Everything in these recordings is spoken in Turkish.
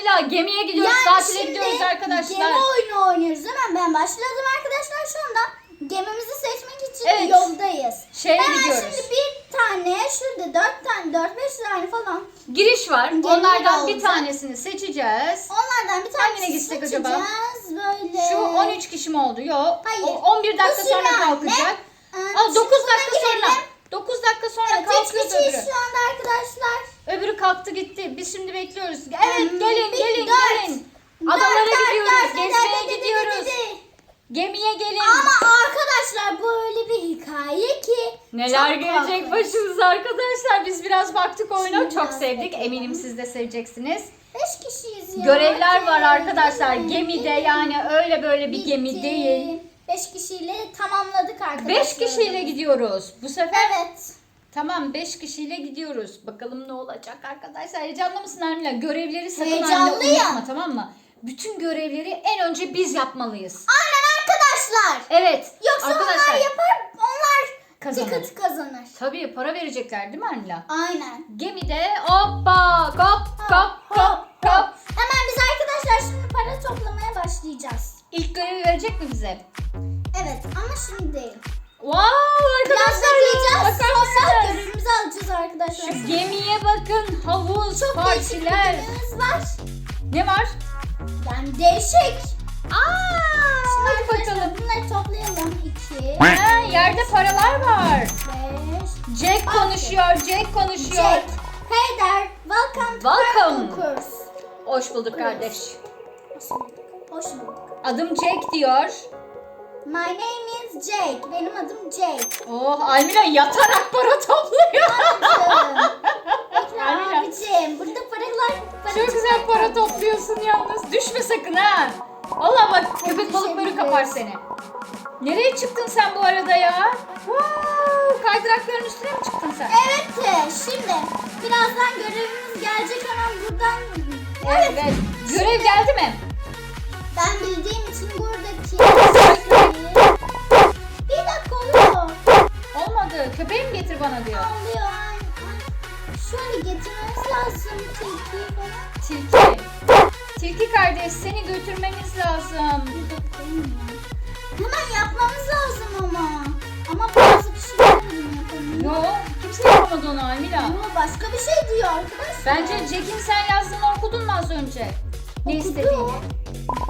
Almila? Gemiye gidiyoruz. tatile gidiyoruz arkadaşlar. Gemi oyunu oynuyoruz değil mi? Ben başladım arkadaşlar şu anda. Gemimizi seçmek için Evet. yoldayız. Şeye Hemen gidiyoruz. şimdi bir tane, şurada dört tane, dört beş tane falan. Giriş var. Gemi Onlardan bir olacak. tanesini seçeceğiz. Onlardan bir Hangine tanesini gitsek seçeceğiz. acaba? Böyle. Şu 13 kişi mi oldu? Yok. Hayır. O 11 dakika sonra kalkacak. Ee, Aa, şimdi 9 buna dakika sonra. girelim. 9 dakika sonra Evet, kalkıyor öbürü. şu anda arkadaşlar. Öbürü kalktı gitti. Biz şimdi bekliyoruz. Evet Hmm, gelin gelin gelin. Adalara gidiyoruz. Gezmeye gidiyoruz. Gemiye gelin. Ama arkadaşlar bu öyle bir hikaye ki. Neler çok gelecek korkunç. başımıza arkadaşlar. Biz biraz baktık oyuna. Şimdi Çok biraz sevdik. bakalım. Eminim siz de seveceksiniz. Beş kişiyiz ya. Görevler var arkadaşlar. Bitti. Gemide yani öyle böyle bir gemi Bitti. değil. Beş kişiyle tamamladık arkadaşlar. 5 kişiyle gidiyoruz. Bu sefer Evet. Tamam 5 kişiyle gidiyoruz. Bakalım ne olacak arkadaşlar. Heyecanlı mısın Armila? Görevleri sakın Heyecanlıyım. Unutma tamam mı? Bütün görevleri en önce biz yapmalıyız. Aynen arkadaşlar. Evet. Yoksa arkadaşlar. onlar yapar, onlar Kazanır. ticket kazanır. Tabii para verecekler değil mi Armila? Aynen. Gemide hoppa kop kop kop kop. Hemen biz arkadaşlar şimdi para toplamaya başlayacağız. İlk görevi verecek mi bize? Evet ama şimdi değil. Wow arkadaşlar. bekleyeceğiz bakar mısınız? görevimizi alacağız arkadaşlar. Şu gemiye bakın. Havuz, Çok değişik bir partiler. var. Ne var? Yani değişik. Aa, hadi arkadaşlar bakalım. bunları toplayalım. 2, Ha, yerde paralar var. 5, Jack konuşuyor, Jack konuşuyor. Jack. Hey there, welcome to Welcome. Course. Hoş bulduk kardeş. Hoş bulduk. Hoş bulduk. Adım Jack diyor. My name is Jake. Benim adım Jake. Oh, Almila yatarak para topluyor. Aynen. abicim. Burada paralar... para Çok güzel para topluyorsun yalnız. Düşme sakın ha. Valla bak köpek balıkları kapar seni. Nereye çıktın sen bu arada ya? Wow, kaydırakların üstüne mi çıktın sen? Evet e, şimdi birazdan görevimiz gelecek hemen buradan... Evet. Görev geldi mi? Ben bildiğim için buradaki... Olmadı. Köpeği mi getir bana diyor. Ay. Şöyle getirmemiz lazım tilkiyi falan. Tilki. Tilki kardeş seni götürmemiz lazım. Bir ya. Hemen yapmamız lazım ama. Ama bazı kişilerin yapamıyor. Yo kimse yapamadı onu Almila. Ama başka bir şey diyor arkadaşlar. Bence Jack'in sen yazdığını okudun mu az önce? Ne istediğini.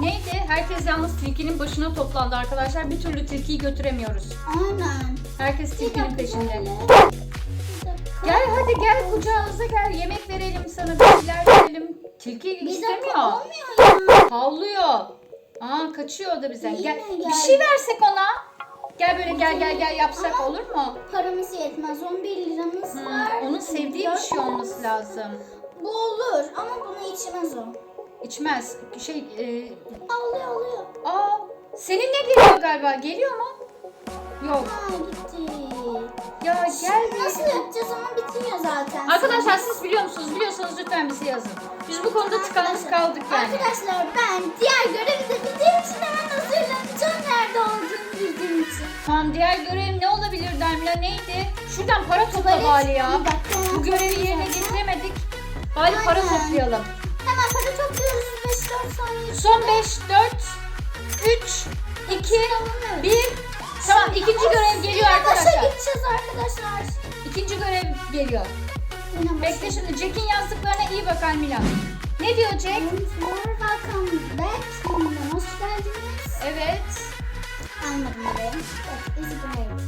Neydi? Herkes yalnız tilkinin başına toplandı arkadaşlar. Bir türlü tilkiyi götüremiyoruz. Aynen. Herkes tilkinin peşinde. Gel hadi gel kucağımıza gel. Yemek verelim sana bir şeyler verelim. Tilki Bir istemiyor. olmuyor ya. Havlıyor. Aa kaçıyor da. Yine Gel. Bir şey versek ona. Gel böyle gel gel gel yapsak Ama- olur mu? Paramız yetmez. 11 liramız Hmm, var. onun sevdiği bir şey olması lazım. Bu olur ama bunu içmez o. İçmez. Şey e, Alıyor alıyor. Aa, seninle geliyor galiba. Geliyor mu? Yok. Ha gitti. Ya gel Şimdi nasıl bir. yapacağız ama bitiyor zaten. Arkadaşlar siz biliyor musunuz? Biliyorsanız lütfen bize yazın. Biz bu konuda tıkanmış kaldık yani. Arkadaşlar ben diğer görevi de bildiğim için hemen hazırlanacağım nerede olduğunu bildiğim için. Tamam diğer görev ne olabilir Dermila? Neydi? Şuradan para topla Tuvalet, bari ya. bir dakika. Bu görevi yerine getiremedik. Bari para Aynen. toplayalım. Hemen para topluyoruz 5-4 saniye. Son 5, 4, 3, 2, 1. Tamam ikinci görev geliyor Yine Başa arkadaşlar. gideceğiz arkadaşlar. İkinci görev geliyor. Bekle şimdi Jack'in yazdıklarına iyi bak Almila. Ne diyor Jack? Welcome back. Hoş geldiniz. Evet. Almadım oraya. That is great.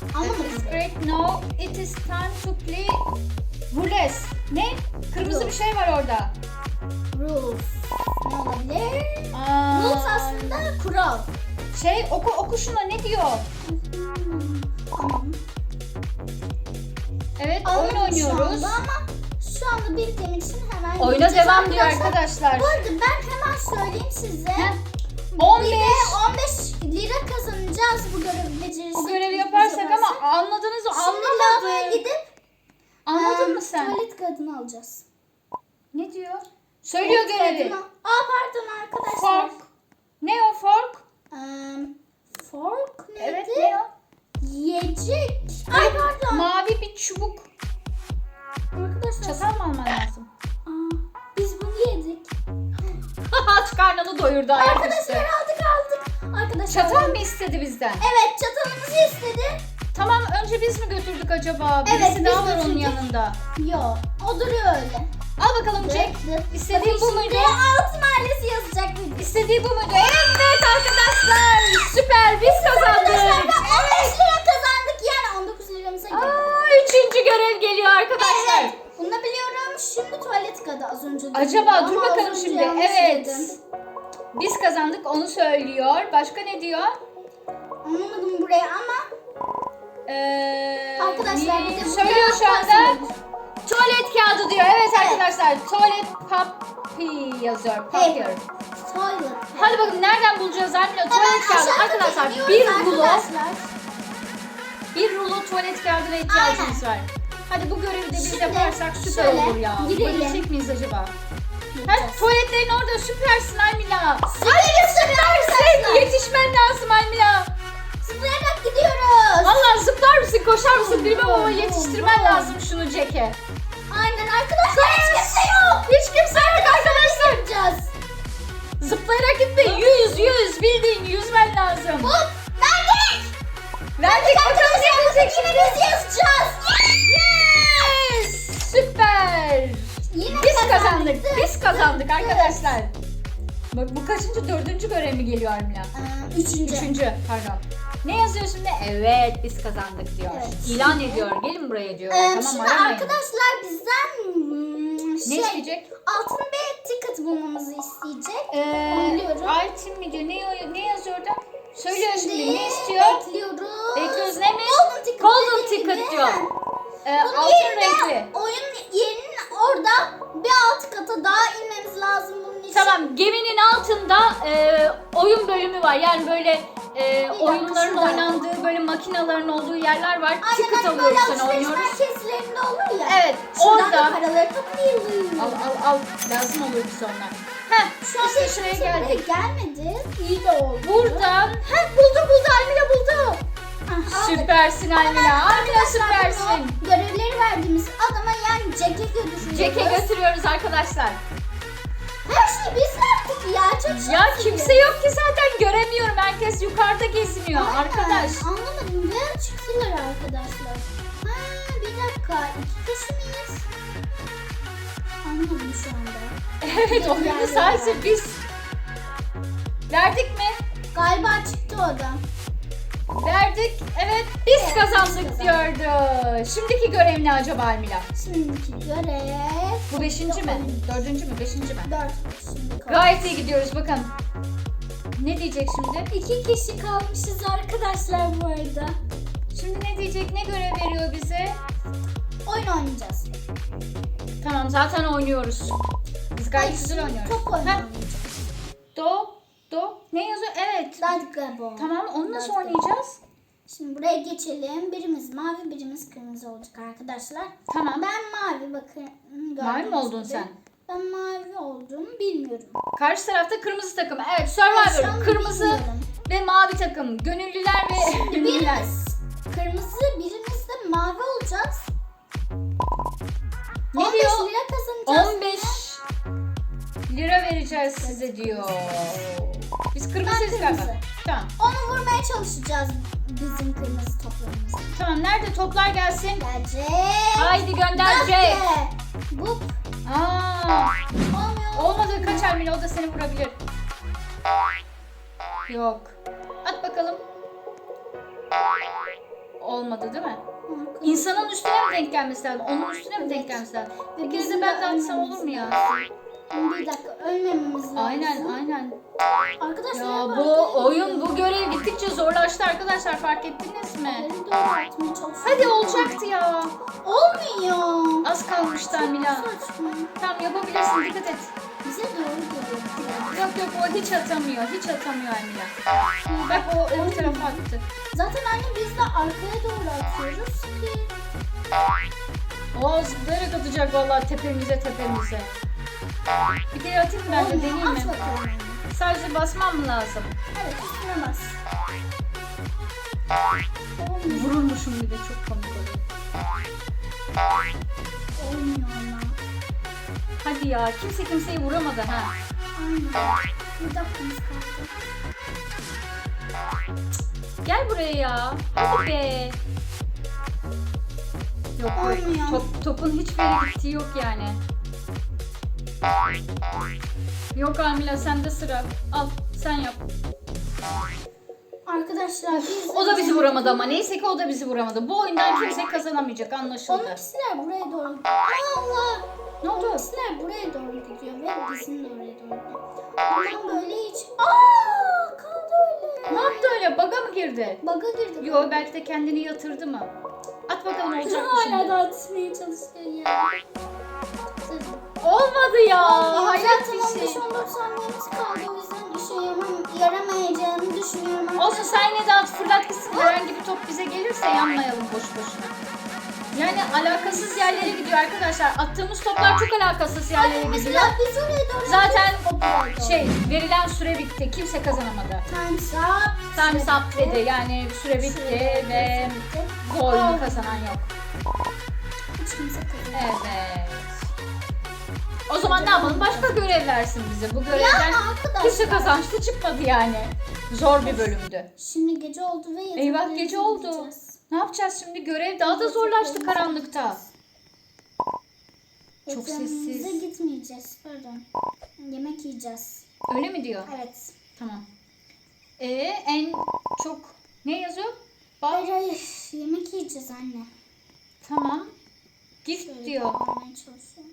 That Almadım. is great. No, it is time to play Rules. Ne? Kırmızı bir şey var orada. Rules. Ne olabilir? Aa, Rules aslında kural. Şey oku oku şuna ne diyor? Evet Anladım oyun oynuyoruz. Şu anda ama şu anda bildiğim için hemen Oyuna devam diyor arkadaşlar. Bu arada ben hemen söyleyeyim size. Heh. Bir 15. de 15 lira kazanacağız bu görevi becerirsek. Bu görevi yaparsak yaparsak. ama anladınız mı? Şimdi lavaboya Anlamadım. gidip Anladın em, mı sen? Tuvalet kağıdını alacağız. Ne diyor? Söylüyor görevi. Aa pardon arkadaşlar. Fork. Ne o fork? Um, fork neydi? Evet ne o? Yiyecek. Ay pardon. Mavi bir çubuk. Arkadaşlar. Çatal mı alman lazım? Aa, biz bunu yedik. Aç karnını doyurdu ayak Arkadaşlar işte. aldık aldık. Arkadaşlar. Çatal mı istedi bizden? Evet çatalımızı istedi. Tamam önce biz mi götürdük acaba? Birisi evet, daha var onun yanında. Yok o duruyor öyle. Al bakalım Jack. İstediğin bu muydu? Altın ailesi yazacak bir İstediği bu muydu? Evet arkadaşlar. Süper biz kazandık. ben 15 lira kazandık yani 19 liramıza geldi. Aa, üçüncü görev geliyor arkadaşlar. Evet. Bunu da biliyorum. Şimdi tuvalet kadı az önce. dedim. Acaba Ama dur az bakalım önce şimdi. yanlış Evet. dedim. Biz kazandık onu söylüyor. Başka ne diyor? Anlamadım burayı ama Ee, arkadaşlar bir- de söylüyor şu anda. bahsediyoruz. Tuvalet kağıdı diyor. Evet, arkadaşlar. Tuvalet papi yazıyor. Papier. Paper. Toilet. Hadi bakalım nereden bulacağız? Hemen Tuvalet kağıdı. aşağıda Arkadaşlar bir rulo, arkadaşlar. bir rulo tuvalet kağıdına ihtiyacımız var. Hadi bu görevi de biz Şimdi yaparsak süper şöyle olur ya. gidelim. Yapabilecek miyiz acaba? Ha, tuvaletlerin orada süpersin Almila. Süperiz süpersin. Yetişmen lazım Almila. Zıplayarak gidiyoruz. Vallahi zıplar mısın, koşar mısın bilmem ama yetiştirmen lazım şunu Jack'e. Hiç kimse yok. Hiç kimse yok arkadaşlar. Yapacağız. Zıplayarak gitme. Yüz, yüz. Bildiğin yüzmen lazım. Hop. Verdik. Verdik bakalım ne olacak Yine şimdi. biz yazacağız. Yes! Süper. Yine Biz kazandık. Biz kazandık arkadaşlar. Bak bu kaçıncı? Dördüncü görev mi geliyor Armila? Üçüncü. Üçüncü. Pardon. Ne yazıyor şimdi? Evet biz kazandık diyor. Evet. İlan ediyor. Gelin buraya diyor. Ee, tamam şimdi aramayın. arkadaşlar bizden hmm, Ne şey, isteyecek? altın bir ticket bulmamızı isteyecek. Ee, Anlıyorum. Altim mi diyor? Ne, ne yazıyor orada? Söylüyor şimdi. Ne istiyor? Bekliyoruz. Bekliyoruz neymiş? Golden ticket. Golden ticket diyor. Ee, Bunun altın renkli. oyun yerinin orada bir alt kata daha inmemiz lazım bunun için. Tamam geminin altında e, oyun bölümü var. Yani böyle e, oyunların oynandığı böyle makinelerin olduğu yerler var. Aynen Ticket hani böyle alıyoruz sen alışveriş oynuyoruz. merkezlerinde olur ya. Evet, Şuradan orada- da paraları toplayalım. Al al al lazım olur bir sonra. Heh Şu an işte işte şuraya şuraya geldik. gelmedi. İyi de oldu. Buradan heh buldu buldu Almila buldu. Ah, aldık. Süpersin Almila. Almila süpersin. Görevleri verdiğimiz adama yani Jack'e götürüyoruz. Jack'e götürüyoruz arkadaşlar. Her şeyi biz yaptık ya. Çok Ya kimse yok ki zaten göremiyorum. Herkes yukarıda geziniyor Aynen, arkadaş. Anlamadım. Ve çıktılar arkadaşlar. Ha, bir dakika. İki kişi miyiz? Anlamadım şu anda. Evet oyunu Yerler sadece biz verdik mi? Galiba çıktı o da. Verdik. Evet biz kazandık diyordu. Şimdiki görev ne acaba Almila? Şimdiki görev. Bu beşinci mi? Dördüncü mü? Beşinci mi? Dört. Şimdi kaldı. Gayet iyi gidiyoruz bakın. Ne diyecek şimdi? İki kişi kalmışız arkadaşlar bu arada. Şimdi ne diyecek? Ne görev veriyor bize? Oyun oynayacağız. Tamam zaten oynuyoruz. Biz gayet Hayır, güzel oynuyoruz. Top oyunu oynayacağız. do, do. Ne yazıyor? Evet. Basketbol. Tamam onu nasıl oynayacağız? Şimdi buraya geçelim. Birimiz mavi, birimiz kırmızı olacak arkadaşlar. Tamam. Ben mavi bakın. Mavi mi oldun gibi. sen? Ben mavi oldum. Bilmiyorum. Karşı tarafta kırmızı takım. Evet Survivor. Kırmızı bilmiyorum. ve mavi takım. Gönüllüler ve ünlüler. Birimiz kırmızı, birimiz de mavi olacağız. Ne 15 diyor? lira kazanacağız. 15 lira vereceğiz size diyor. Biz kırmızıyız Ben kırmızı. Tamam. Onu vurmaya çalışacağız bizim kırmızı toplarımızı. Tamam nerede toplar gelsin? Gelecek. Haydi gönder. Dörtte. Bu Aa, olmuyor. olmadı kaç Ermine o da seni vurabilir. Yok. At bakalım. Olmadı değil mi? İnsanın üstüne mi denk gelmesi lazım? Onun üstüne mi denk gelmesi lazım? Ve Bir kere bizim de ben de de atsam ölmemiz olur mu ya? Bir dakika ölmememiz lazım. Aynen aynen. Arkadaşlar Ya bu oyun bu görev gittikçe zorlaştı arkadaşlar fark ettiniz mi? Hadi olacaktı ya. Olmuyor. Az kalmıştı Amila. Tamam yapabilirsin dikkat et. Bize doğru geliyor. Yok yok o hiç atamıyor. Hiç atamıyor Amila. Bak o öbür tarafa attı. Zaten anne biz de arkaya doğru atıyoruz ki. O zıplayarak atacak vallahi tepemize tepemize. Bir kere atayım ben de deneyeyim At mi? bakalım anne. Sadece basmam mı lazım? Evet üstüne bas. Olmuyor. Vurulmuşum bir de çok komik oluyor. Olmuyor ama. Hadi ya kimse kimseyi vuramadı ha. Aynen. Bir dakikamız kaldı. Gel buraya ya. Hadi be. Yok yok. Top, topun hiçbir yere gittiği yok yani. Yok Amila sende sıra. Al sen yap. Arkadaşlar biz O da bizi vuramadı ama neyse ki o da bizi vuramadı. Bu oyundan kimse kazanamayacak anlaşıldı. Onunkisiler buraya doğru. Allah. Ne oldu? Onunkisiler buraya doğru gidiyor ve bizim de oraya doğru gidiyor. Böyle hiç. Aa kaldı öyle. Ne yaptı öyle? Baga mı girdi? Baga girdi. Yo belki de kendini yatırdı mı? At bakalım olacak mı Hala şimdi? da atmaya çalışıyor ya. Olmadı ya. Hayret Hayatım bir şey. 15-14 saniyemiz kaldı o yüzden işe yaram- yaramayacağını düşünüyorum. Olsun sen yine de at fırlat gitsin. Herhangi bir top bize gelirse yanmayalım boş boşuna. Yani alakasız yerlere gidiyor arkadaşlar. Attığımız toplar çok alakasız yerlere gidiyor. Mesela biz oraya doğru Zaten gidiyoruz. şey verilen süre bitti. Kimse kazanamadı. Time's up. Time's up dedi. Yani süre bitti ve bu oyunu kazanan yok. Hiç kimse kazanamadı. Evet. O zaman ne yapalım? Başka görev versin bize. Bu görevden Ya arkadaşlar. kimse kazançlı çıkmadı yani. Zor bir bölümdü. Şimdi gece oldu ve yataklara Eyvah gece oldu. gideceğiz. Ne yapacağız şimdi? Görev daha da zorlaştı karanlıkta. Çok Yatağımıza sessiz. gitmeyeceğiz. Pardon. Yemek yiyeceğiz. Öyle mi diyor? Evet. Tamam. Ee, en çok ne yazıyor? Bak. Hayır hayır. Yemek yiyeceğiz anne. Tamam. Gift Şöyle diyor. yapmaya çalışıyorum.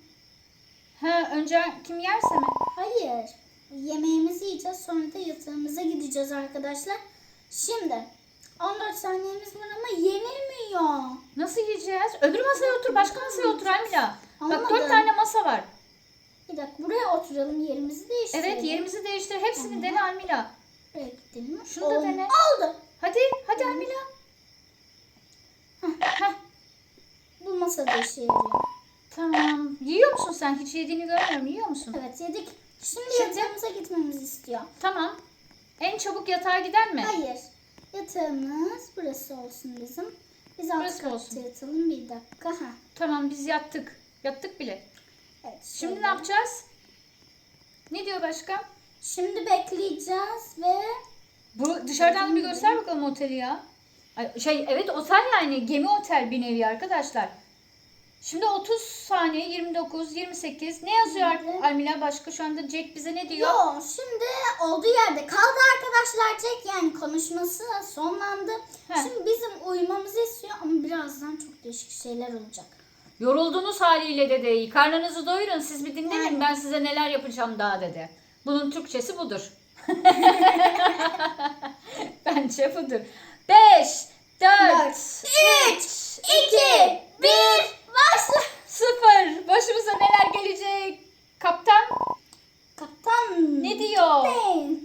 Ha önce kim yerse mi? Hayır. Yemeğimizi yiyeceğiz sonra da yatağımıza gideceğiz arkadaşlar. Şimdi 14 saniyemiz var ama yenilmiyor. Nasıl yiyeceğiz? Öbür masaya otur, başka masaya otur Amila. Bak Anlamadım. dört tane masa var. Bir dakika buraya oturalım yerimizi değiştirelim. Evet yerimizi değiştir. Hepsini dene Almila. Buraya gidelim. Şunu da dene. Oldu. Hadi, hadi Almila. Bu masada işe yarıyor. Tamam. Yiyor musun sen? Hiç yediğini görmüyorum. Yiyor musun? Evet yedik. Şimdi, Şimdi? yatağımıza gitmemizi istiyor. Tamam. En çabuk yatağa giden mi? Hayır. Yatağımız burası olsun bizim. Biz alt Burası katta olsun. yatalım bir dakika. Ha. Tamam biz yattık. Yattık bile. Evet, Şimdi şöyle. ne yapacağız? Ne diyor başka? Şimdi bekleyeceğiz ve Bu dışarıdan bir göster bakalım oteli ya. Ay, Şey evet otel yani gemi otel bir nevi arkadaşlar. Şimdi 30 saniye 29 28 ne yazıyor Evet. Almila başka şu anda Jack bize ne diyor? Yo şimdi olduğu yerde kaldı arkadaşlar Jack yani konuşması sonlandı. Heh. Şimdi bizim uyumamızı istiyor ama birazdan çok değişik şeyler olacak. Yoruldunuz haliyle dedi. Karnınızı doyurun siz bir dinlenin Yani. ben size neler yapacağım daha dedi. Bunun Türkçesi budur. Bence budur. 5, 4, 3, 2, 1, başla. 0. Başımıza neler gelecek? Kaptan Kaptan. ne diyor? Ben.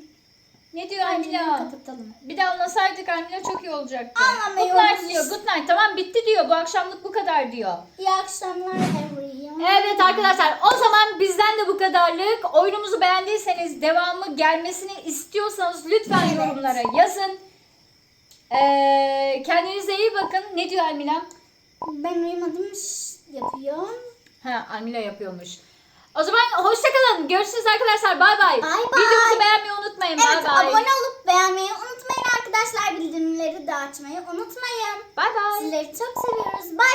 Ne diyor Bence Amila? kapatalım. Bir de anlasaydık Amila çok iyi olacaktı. Anlamayı Good night diyor. Good night. Tamam bitti diyor. Bu akşamlık bu kadar diyor. İyi akşamlar everyone. Evet arkadaşlar o zaman bizden de bu kadarlık. Oyunumuzu beğendiyseniz devamı gelmesini istiyorsanız lütfen Evet. yorumlara yazın. Ee, kendinize iyi bakın. Ne diyor Almila? Ben uyumadım şş, yapıyor. Ha Almila yapıyormuş. O zaman hoşçakalın. Görüşürüz arkadaşlar. Bay bay. Bay bay. Videomuzu beğenmeyi unutmayın. Evet Bay bay. abone olup beğenmeyi unutmayın arkadaşlar. Bildirimleri de açmayı unutmayın. Bay bay. Sizleri çok seviyoruz. Bay